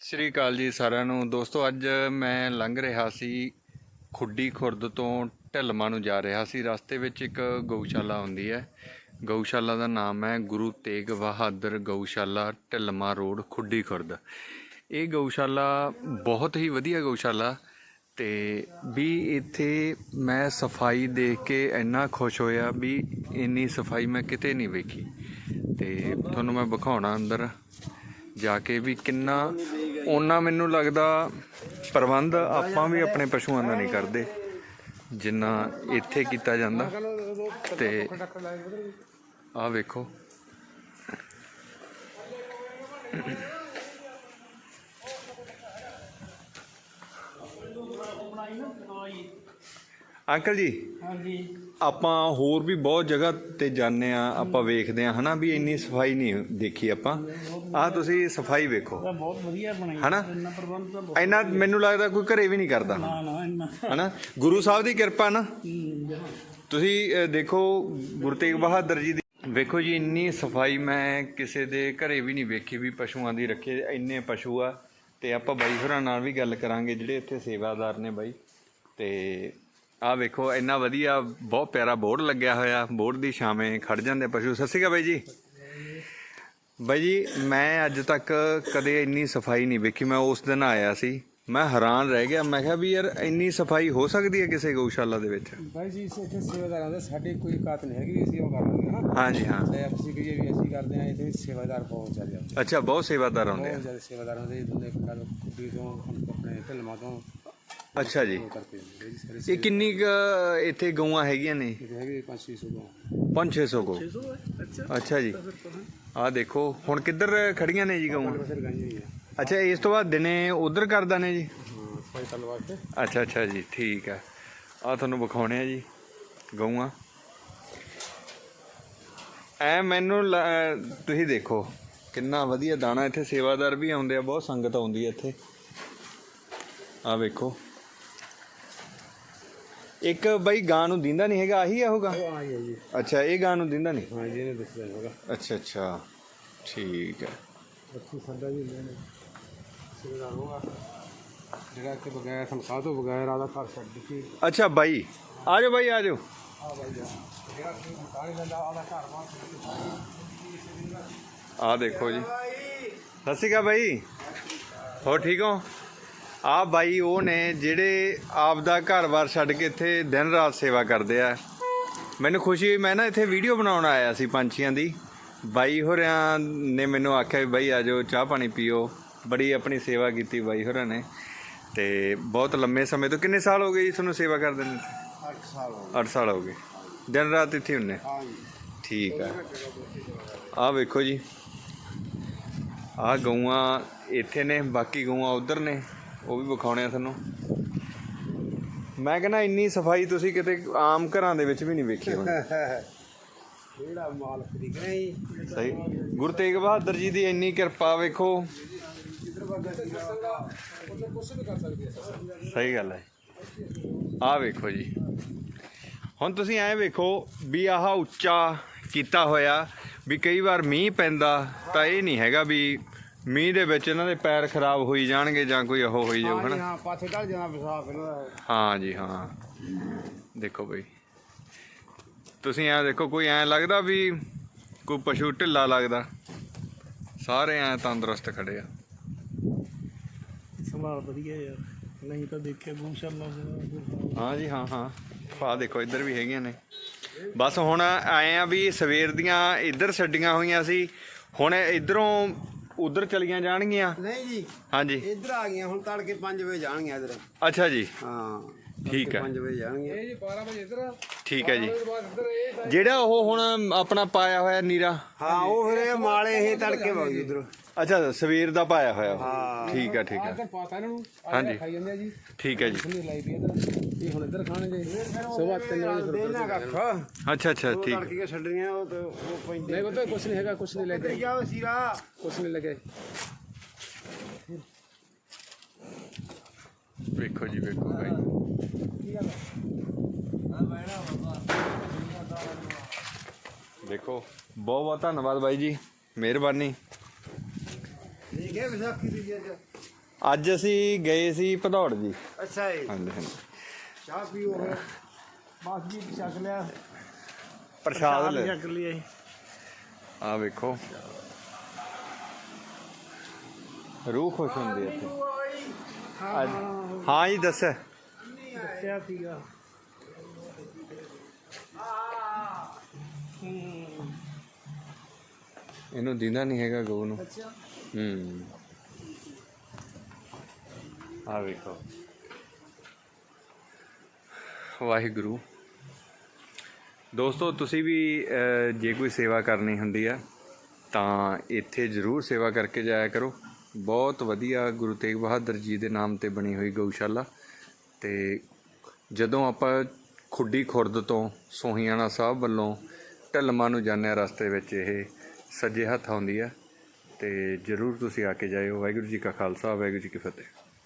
ਸ੍ਰੀ ਅਕਾਲ ਜੀ ਸਾਰਿਆਂ ਨੂੰ। ਦੋਸਤੋ, ਅੱਜ ਮੈਂ ਲੰਘ ਰਿਹਾ ਸੀ ਖੁੱਡੀ ਖੁਰਦ ਤੋਂ ਢਲਮਾ ਨੂੰ ਜਾ ਰਿਹਾ ਸੀ। ਰਸਤੇ ਵਿੱਚ ਇੱਕ ਗਊਸ਼ਾਲਾ ਹੁੰਦੀ ਹੈ। ਗਊਸ਼ਾਲਾ ਦਾ ਨਾਮ ਹੈ ਗੁਰੂ ਤੇਗ ਬਹਾਦਰ ਗਊਸ਼ਾਲਾ ਢਲਮਾ ਰੋਡ, ਖੁੱਡੀ ਖੁਰਦ। ਇਹ ਗਊਸ਼ਾਲਾ ਬਹੁਤ ਹੀ ਵਧੀਆ ਗਊਸ਼ਾਲਾ ਤੇ ਵੀ ਇੱਥੇ ਮੈਂ ਸਫ਼ਾਈ ਦੇਖ ਕੇ ਇੰਨਾ ਖੁਸ਼ ਹੋਇਆ ਵੀ ਇੰਨੀ ਸਫ਼ਾਈ ਮੈਂ ਕਿਤੇ ਨਹੀਂ ਵੇਖੀ। ਤੇ ਤੁਹਾਨੂੰ ਮੈਂ ਵਿਖਾਉਣਾ ਅੰਦਰ ਜਾ ਕੇ ਵੀ ਕਿੰਨਾ ਉਹਨਾਂ ਮੈਨੂੰ ਲੱਗਦਾ ਪ੍ਰਬੰਧ ਆਪਾਂ ਵੀ ਆਪਣੇ ਪਸ਼ੂਆਂ ਦਾ ਨਹੀਂ ਕਰਦੇ, ਜਿੰਨਾ ਇੱਥੇ ਕੀਤਾ ਜਾਂਦਾ। ਤੇ ਆਹ ਵੇਖੋ। ਅੰਕਲ ਜੀ ਹਾਂਜੀ। ਆਪਾਂ ਹੋਰ ਵੀ ਬਹੁਤ ਜਗ੍ਹਾ ਤੇ ਜਾਂਦੇ ਆ ਆਪਾਂ ਵੇਖਦੇ ਆ ਹਨਾ ਵੀ ਇੰਨੀ ਸਫ਼ਾਈ ਨਹੀਂ ਦੇਖੀ ਆਪਾਂ। ਆਹ ਤੁਸੀਂ ਸਫ਼ਾਈ ਵੇਖੋ। ਬਹੁਤ ਵਧੀਆ ਬਣਾਈ ਹਨਾ? ਇੰਨਾ ਪ੍ਰਬੰਧ ਤਾਂ ਬਹੁਤ ਇੰਨਾ ਮੈਨੂੰ ਲੱਗਦਾ ਕੋਈ ਘਰੇ ਵੀ ਨਹੀਂ ਕਰਦਾ। ਨਾ ਨਾ ਇੰਨਾ ਹਨਾ? ਗੁਰੂ ਸਾਹਿਬ ਦੀ ਕਿਰਪਾ ਨਾ। ਤੁਸੀਂ ਦੇਖੋ ਗੁਰੂ ਤੇਗ ਬਹਾਦਰ ਜੀ ਦੀ ਵੇਖੋ ਜੀ ਇੰਨੀ ਸਫ਼ਾਈ ਮੈਂ ਕਿਸੇ ਦੇ ਘਰੇ ਵੀ ਨਹੀਂ ਵੇਖੀ ਵੀ ਪਸ਼ੂਆਂ ਦੀ ਰੱਖੇ ਇੰਨੇ ਪਸ਼ੂ ਆ। ਤੇ ਆਪਾਂ ਬਾਈ ਹੋਰਾਂ ਨਾਲ ਵੀ ਗੱਲ ਕਰਾਂਗੇ ਜਿਹੜੇ ਇੱਥੇ ਸੇਵਾਦਾਰ ਨੇ ਬਾਈ। ਤੇ ਆਹ ਵੇਖੋ ਇੰਨਾ ਵਧੀਆ ਬਹੁਤ ਪਿਆਰਾ ਬੋਰਡ ਲੱਗਿਆ ਹੋਇਆ। ਬੋਰਡ ਦੀ ਛਾਵੇਂ ਖੜ ਜਾਂਦੇ ਪਸ਼ੂ। ਸਤਿ ਸ਼੍ਰੀ ਅਕਾਲ ਬਾਈ ਜੀ। ਬਾਈ ਜੀ ਮੈਂ ਅੱਜ ਤੱਕ ਕਦੇ ਇੰਨੀ ਸਫ਼ਾਈ ਨਹੀਂ ਵੇਖੀ। ਮੈਂ ਉਸ ਦਿਨ ਆਇਆ ਸੀ। ਮੈਂ ਹੈਰਾਨ ਰਹਿ ਗਿਆ। ਮੈਂ ਕਿਹਾ ਵੀ ਯਾਰ ਇੰਨੀ ਸਫ਼ਾਈ ਹੋ ਸਕਦੀ ਹੈ ਕਿਸੇ ਗਊਸ਼ਾਲਾ ਦੇ ਵਿੱਚ? ਭਾਈ ਜੀ ਇੱਥੇ ਸੇਵਾਦਾਰਾਂ ਦਾ ਸਾਡੀ ਕੋਈ ਕਾਤ ਨਹੀਂ ਹੈਗੀ ਅਸੀਂ ਉਹ ਕਰ ਲਾਂਗੇ ਹਨਾ ਹਾਂਜੀ ਹਾਂ। ਤੇ ਅਸੀਂ ਕਹੀਏ ਵੀ ਅਸੀਂ ਕਰਦੇ ਹਾਂ ਇੱਥੇ ਸੇਵਾਦਾਰ ਬਹੁਤ ਜ਼ਿਆਦਾ ਆ। ਅੱਛਾ ਬਹੁਤ ਸੇਵਾਦਾਰ ਆਉਂਦੇ ਆ। ਬਹੁਤ ਜ਼ਿਆਦਾ ਸੇਵਾਦਾਰਾਂ ਦੇ ਦੁਨੇ ਕੱਲ ਕੁੱਡੀ ਤੋਂ ਆਪਣੇ ਢਲਮਾ ਤੋਂ। ਅੱਛਾ ਜੀ। ਉਹ ਕਰਕੇ ਜਾਂਦੇ ਜੀ ਸਾਰੇ ਇਹ ਕਿੰਨੀ ਕੁ ਇੱਥੇ ਗਊਆਂ ਹੈਗੀਆਂ ਨੇ? ਇਹ ਹੈਗੇ 500 ਤੋਂ 5-600 ਗਊ। ਅੱਛਾ। ਅੱਛਾ ਜੀ। ਆਹ ਦੇਖੋ ਹੁਣ ਕਿੱਧਰ ਖੜੀਆਂ ਨੇ ਜੀ ਗਊਆਂ? ਆ। ਅੱਛਾ ਇਸ ਤੋਂ ਬਾਅਦ ਦਿਨੇ ਉਧਰ ਕਰਦਾ ਨੇ ਜੀ? ਹਾਂ ਸਫ਼ਾਈ ਕਰਨ ਵਾਸਤੇ। ਅੱਛਾ ਅੱਛਾ ਜੀ ਠੀਕ ਹੈ। ਆ ਤੁਹਾਨੂੰ ਵਿਖਾਉਣੇ ਆ ਜੀ ਗਊਆਂ। ਐ ਮੈਨੂੰ ਲ- ਤੁਸੀਂ ਦੇਖੋ ਕਿੰਨਾ ਵਧੀਆ ਦਾਣਾ ਇੱਥੇ ਸੇਵਾਦਾਰ ਵੀ ਆਉਂਦੇ ਆ ਬਹੁਤ ਸੰਗਤ ਆਉਂਦੀ ਹੈ ਇੱਥੇ। ਆ ਵੇਖੋ। ਇੱਕ ਬਈ ਗਾਂ ਨੂੰ ਦਿੰਦਾ ਨਹੀਂ ਹੈਗਾ ਆਹੀ ਆ ਉਹ ਗਾਂ? ਉਹ ਆਈ ਹੈ ਜੀ। ਅੱਛਾ ਇਹ ਗਾਂ ਨੂੰ ਦਿੰਦਾ ਨਹੀਂ? ਹਾਂ ਜੀ ਇਹਨੇ ਦੱਸਿਆ ਹੋਗਾ। ਅੱਛਾ ਅੱਛਾ। ਠੀਕ ਹੈ। ਅੱਛੀ ਸਾਡਾ ਵੀ ਲੈਣੇ। ਸੇਵਾਦਾਰ ਹੋਗਾ ਜਿਹੜਾ ਕਿ ਬਗੈਰ ਤਨਖਾਹ ਤੋਂ ਬਗੈਰ ਆਦਾ ਘਰ ਛੱਡ ਦਿੱਤੀ ਅੱਛਾ ਬਾਈ। ਆ ਜਾਓ ਬਾਈ ਆ ਜਾਓ ਆ ਬਾਈ ਜੀ ਜਿਹੜਾ ਕਿ ਨਹੀਂ ਲੈਂਦਾ ਆਦਾ ਘਰ ਵਾਸਤੇ ਆ ਦੇਖੋ ਜੀ। ਸਤਿ ਸ਼੍ਰੀ ਅਕਾਲ ਬਾਈ। ਹੋਰ ਠੀਕ ਹੋ? ਆ ਬਾਈ ਉਹ ਨੇ ਜਿਹੜੇ ਆਪ ਦਾ ਘਰ-ਬਾਰ ਛੱਡ ਕੇ ਇੱਥੇ ਦਿਨ ਰਾਤ ਸੇਵਾ ਕਰਦੇ ਆ। ਮੈਨੂੰ ਖੁਸ਼ੀ ਹੋਈ ਮੈਂ ਨਾ ਇੱਥੇ ਵੀਡੀਓ ਬਣਾਉਣ ਆਇਆ ਸੀ ਪੰਛੀਆਂ ਦੀ। ਬਾਈ ਹੋਰਿਆਂ ਨੇ ਮੈਨੂੰ ਆਖਿਆ ਵੀ ਬਾਈ ਆ ਜਾਓ ਚਾਹ ਪਾਣੀ ਪੀਓ। ਬੜੀ ਆਪਣੀ ਸੇਵਾ ਕੀਤੀ ਬਾਈ ਹੋਰਾਂ ਨੇ। ਤੇ ਬਹੁਤ ਲੰਮੇ ਸਮੇਂ ਤੋਂ ਕਿੰਨੇ ਸਾਲ ਹੋ ਗਏ ਜੀ ਤੁਹਾਨੂੰ ਸੇਵਾ ਕਰਦੇ ਨੇ? 8 ਸਾਲ ਹੋ 8 ਸਾਲ ਹੋ ਗਏ। ਦਿਨ ਰਾਤ ਇੱਥੇ ਹੁੰਨੇ? ਹਾਂ ਜੀ ਠੀਕ ਹੈ ਆਹ ਵੇਖੋ ਜੀ। ਆਹ ਗਊਆਂ ਇੱਥੇ ਨੇ ਬਾਕੀ ਗਊਆਂ ਉਧਰ ਨੇ। ਉਹ ਵੀ ਵਿਖਾਉਣੇ ਆ ਤੁਹਾਨੂੰ। ਮੈਂ ਕਹਿੰਦਾ ਇੰਨੀ ਸਫ਼ਾਈ ਤੁਸੀਂ ਕਿਤੇ ਆਮ ਘਰਾਂ ਦੇ ਵਿੱਚ ਵੀ ਨਹੀਂ ਵੇਖੀ ਹੋਣੀ। ਜਿਹੜਾ ਮਾਲਕ ਦੀ ਗਈ ਸਹੀ। ਗੁਰੂ ਤੇਗ ਬਹਾਦਰ ਜੀ ਦੀ ਇੰਨੀ ਕਿਰਪਾ ਵੇਖੋ। ਸਹੀ ਗੱਲ ਹੈ। ਆਹ ਵੇਖੋ ਜੀ। ਹੁਣ ਤੁਸੀਂ ਐ ਵੇਖੋ ਵੀ ਆਹ ਉੱਚਾ ਕੀਤਾ ਹੋਇਆ ਵੀ ਕਈ ਵਾਰ ਮੀਂਹ ਪੈਂਦਾ ਤਾਂ ਇਹ ਨਹੀਂ ਹੈਗਾ ਵੀ ਮੀਂਹ ਦੇ ਵਿੱਚ ਇਹਨਾਂ ਦੇ ਪੈਰ ਖਰਾਬ ਹੋਈ ਜਾਣਗੇ ਜਾਂ ਕੋਈ ਉਹ ਹੋਈ ਜਾਊ ਹਨਾ? ਹਾਂ ਪਾਸੇ ਢਲ ਜਾਣਾ ਪਿਸ਼ਾਬ ਇਹਨਾਂ ਦਾ। ਹਾਂ ਜੀ ਹਾਂ। ਦੇਖੋ ਬਈ। ਤੁਸੀਂ ਐ ਦੇਖੋ ਕੋਈ ਐ ਲੱਗਦਾ ਵੀ ਕੋਈ ਪਸ਼ੂ ਢਿੱਲਾ ਲੱਗਦਾ? ਸਾਰੇ ਐ ਤੰਦਰੁਸਤ ਖੜੇ ਆ। ਸੰਭਾਲ ਵਧੀਆ ਯਾਰ। ਨਹੀਂ ਤਾਂ ਦੇਖਿਆ ਗਊਸ਼ਾਲਾ ਹਾਂ ਜੀ ਹਾਂ ਹਾਂ। ਆ ਦੇਖੋ ਇੱਧਰ ਵੀ ਹੈਗੀਆਂ ਨੇ। ਬਸ ਹੁਣ ਆਏ ਆ ਵੀ ਸਵੇਰ ਦੀਆਂ ਇੱਧਰ ਛੱਡੀਆਂ ਹੋਈਆਂ ਸੀ। ਹੁਣ ਇਧਰੋਂ ਉਧਰ ਚਲੀਆਂ ਜਾਣਗੀਆਂ? ਨਹੀਂ ਜੀ। ਹਾਂਜੀ। ਇੱਧਰ ਆ ਗਈਆਂ ਹੁਣ ਤੜਕੇ 5 ਵਜੇ ਜਾਣਗੀਆਂ ਇੱਧਰ। ਅੱਛਾ ਜੀ। ਹਾਂ ਠੀਕ ਹੈ 5 ਵਜੇ ਜਾਣਗੀਆਂ। ਇਹ ਜੀ 12 ਵਜੇ ਇੱਧਰ ਠੀਕ ਹੈ ਜੀ। ਬਾਅਦ ਇੱਧਰ ਇਹ ਜਿਹੜਾ ਉਹ ਹੁਣ ਆਪਣਾ ਪਾਇਆ ਹੋਇਆ ਨੀਰਾ? ਹਾਂ ਉਹ ਫਿਰ ਇਹ ਮਾਲੇ ਇਹ ਤੜਕੇ ਵਗ ਇੱਧਰ ਅੱਛਾ ਸਵੇਰ ਦਾ ਪਾਇਆ ਹੋਇਆ। ਹਾਂ। ਠੀਕ ਹੈ ਠੀਕ ਹੈ ਇੱਧਰ ਪਾਤਾ ਇਹਨਾਂ। ਨੂੰ ਹਾਂਜੀ। ਖਾਈ ਜਾਂਦੇ ਆ ਜੀ। ਠੀਕ ਹੈ ਜੀ। ਸੁਣੀ ਲਾਈ ਵੀ ਇੱਧਰ ਇਹ ਹੁਣ ਇੱਧਰ ਖਾਣਗੇ। ਸਵੇਰ 3 ਵਜੇ ਫਿਰ ਦੇਣਾ ਕੱਖ ਅੱਛਾ। ਅੱਛਾ ਠੀਕ। ਤੜਕੇ ਛੱਡਣੀਆਂ ਉਹ ਤੇ ਉਹ ਪੈਂਦੇ ਨਹੀਂ ਪਤਾ ਕੁਛ ਨਹੀਂ ਹੈਗਾ ਕੁਛ ਨਹੀਂ ਲੱਗੇ। ਜਾਓ ਸੀਰਾ। ਕੁਛ ਨਹੀਂ ਲੱਗੇ। ਵੇਖੋ ਜੀ ਵੇਖੋ ਭਾਈ ਦੇਖੋ ਬਹੁਤ ਬਹੁਤ ਧੰਨਵਾਦ ਬਾਈ ਜੀ। ਮਿਹਰਬਾਨੀ। ਠੀਕ ਹੈ ਵਿਸਾਖੀ ਦੀ ਅੱਜ ਅੱਜ ਅਸੀਂ ਗਏ ਸੀ ਭਦੌੜ ਜੀ। ਅੱਛਾ ਜੀ। ਹਾਂਜੀ ਹਾਂਜੀ। ਚਾਹ ਪੀਓ ਫਿਰ ਬਾਸ ਜੀ ਛਕ ਲਿਆ। ਪ੍ਰਸ਼ਾਦ ਲੈ। ਚੱਕ ਲਿਆ ਜੀ। ਆ ਵੇਖੋ। ਰੂਹ ਖੁਸ਼ ਹੁੰਦੀ ਹੈ ਇੱਥੇ। ਹਾਂ। ਜੀ ਦੱਸ। ਦੱਸਿਆ ਸੀਗਾ। ਇਹਨੂੰ ਦਿੰਦਾ ਨਹੀਂ ਹੈਗਾ ਗਊ ਨੂੰ। ਅੱਛਾ। ਹੂੰ। ਆ ਵੇਖੋ। ਵਾਹਿਗੁਰੂ। ਦੋਸਤੋ ਤੁਸੀਂ ਵੀ ਜੇ ਕੋਈ ਸੇਵਾ ਕਰਨੀ ਹੁੰਦੀ ਆ ਤਾਂ ਇੱਥੇ ਜ਼ਰੂਰ ਸੇਵਾ ਕਰਕੇ ਜਾਇਆ ਕਰੋ। ਬਹੁਤ ਵਧੀਆ ਗੁਰੂ ਤੇਗ ਬਹਾਦਰ ਜੀ ਦੇ ਨਾਮ ਤੇ ਬਣੀ ਹੋਈ ਗਊਸ਼ਾਲਾ। ਤੇ ਜਦੋਂ ਆਪਾਂ ਖੁੱਡੀ ਖੁਰਦ ਤੋਂ ਸੋਹੀਆਣਾ ਸਾਹਿਬ ਵੱਲੋਂ ਢਲਮਾ ਨੂੰ ਜਾਂਦੇ ਰਸਤੇ ਵਿੱਚ ਇਹ ਸੱਜੇ ਹੱਥ ਆਉਂਦੀ ਆ ਤੇ ਜਰੂਰ ਤੁਸੀਂ ਆ ਕੇ ਜਾਇਓ। ਵਾਹਿਗੁਰੂ ਜੀ ਕਾ ਖਾਲਸਾ, ਵਾਹਿਗੁਰੂ ਜੀ ਕੀ ਫਤਿਹ।